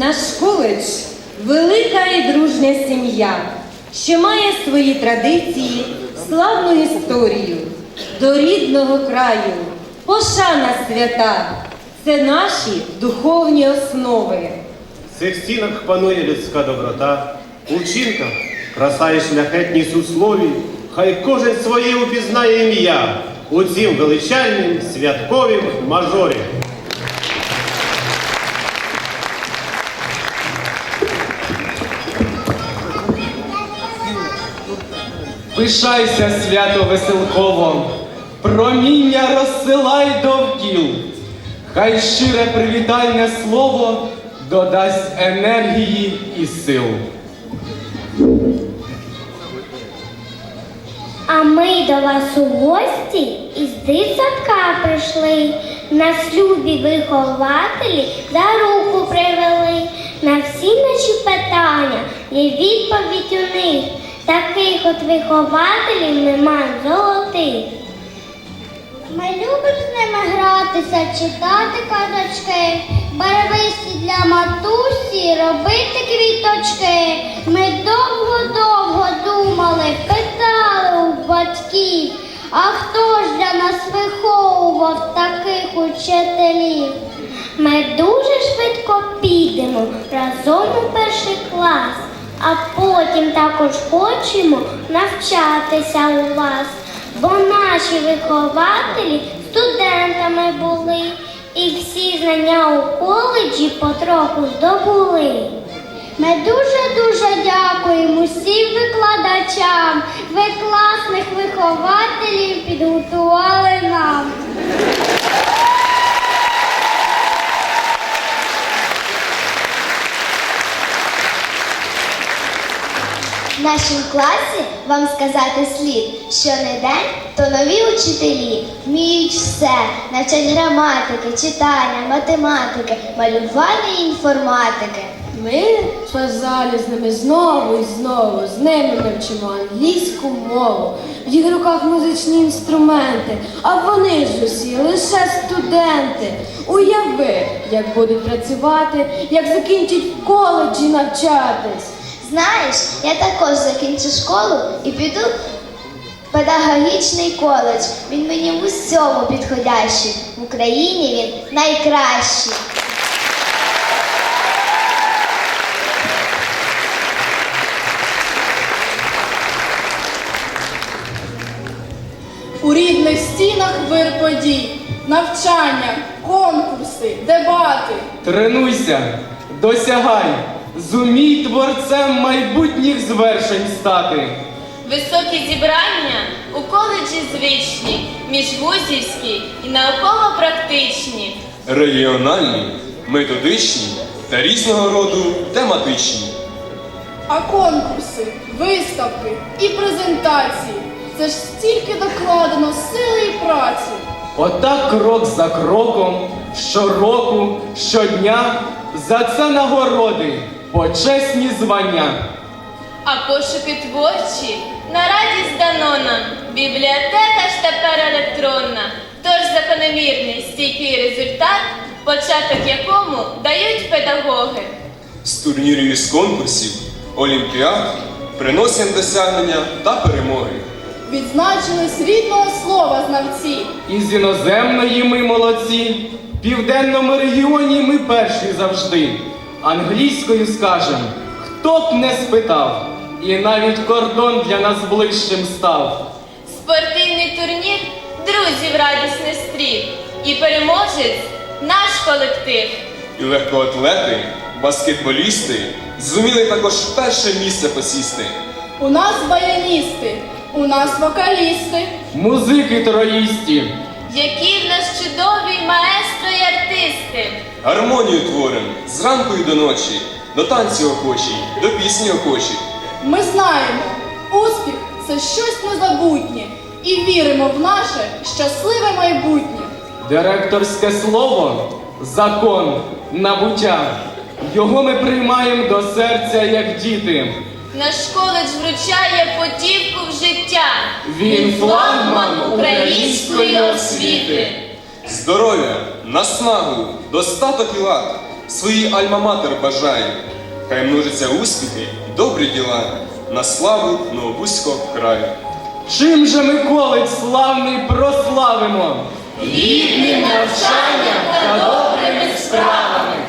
Наш коледж велика і дружня сім'я, що має свої традиції, славну історію, до рідного краю, пошана свята. Це наші духовні основи. В цих стінах панує людська доброта, у вчинках краса і шляхетність у хай кожен своє упізнає ім'я у цім величальнім святковім мажорі. Пишайся, свято веселково, проміння розсилай довкіл, хай щире привітальне слово додасть енергії і сил. А ми до вас у гості із дитсадка прийшли. Нас любі вихователі за руку привели. На всі наші питання є відповідь у них. Таких от вихователів нема золотих. Ми любимо з ними гратися, читати казочки, барвисті для матусі, робити квіточки. Ми довго-довго думали, питали у батьків, а хто ж для нас виховував таких учителів? Ми дуже швидко підемо разом у перший клас, а потім також хочемо навчатися у вас, бо наші вихователі студентами були і всі знання у коледжі потроху здобули. Ми дуже-дуже дякуємо всім викладачам. Ви класних вихователів підготували нам. Нашому класі вам сказати слід, що не день, то нові учителі вміють все, навчать граматики, читання, математики, малювання і інформатики. Ми залі з ними знову і знову, з ними ми вчимо англійську мову. В їх руках музичні інструменти, а вони ж усі лише студенти. Уяви, як будуть працювати, як закінчать в коледжі навчатись. Знаєш, я також закінчу школу і піду в педагогічний коледж. Він мені в усьому підходящий. В Україні він найкращий. У рідних стінах вир подій, навчання, конкурси, дебати. Тренуйся, досягай, зумій творцем майбутніх звершень стати. Високі зібрання у коледжі звичні, міжвузівські і науково-практичні. регіональні, методичні та різного роду тематичні. А конкурси, виставки і презентації. Це ж стільки докладено сили і праці. Отак крок за кроком, щороку, щодня, за це нагороди, почесні звання. А пошуки творчі на радість дано нам. Бібліотека ж тепер електронна. Тож закономірний стійкий результат, початок якому дають педагоги. З турнірів і з конкурсів, олімпіад приносимо досягнення та перемоги. Відзначились рідного слова знавці. Із іноземної ми молодці, в південному регіоні ми перші завжди. Англійською скажем, хто б не спитав, і навіть кордон для нас ближчим став. Спортивний турнір друзів радісний стрів. І переможець наш колектив. І легкоатлети, баскетболісти зуміли також перше місце посісти. У нас баяністи, у нас вокалісти. Музики троїсті, Які в нас чудові маестро й артисти. Гармонію творим зранку і до ночі, до танцю охочі, до пісні охочі. Ми знаємо, успіх це щось незабутнє і віримо в наше щасливе майбутнє. директорське слово, закон, набуття. Його ми приймаємо до серця, як діти. Наш коледж вручає потівку в життя. Він флагман української освіти. Здоров'я, наснагу, достаток і лад. своїй альма-матер бажаю. Хай множаться успіхи і добрі діла на славу Новобузького краю. Чим же ми коледж славний прославимо? Гідним навчанням та добрими справами.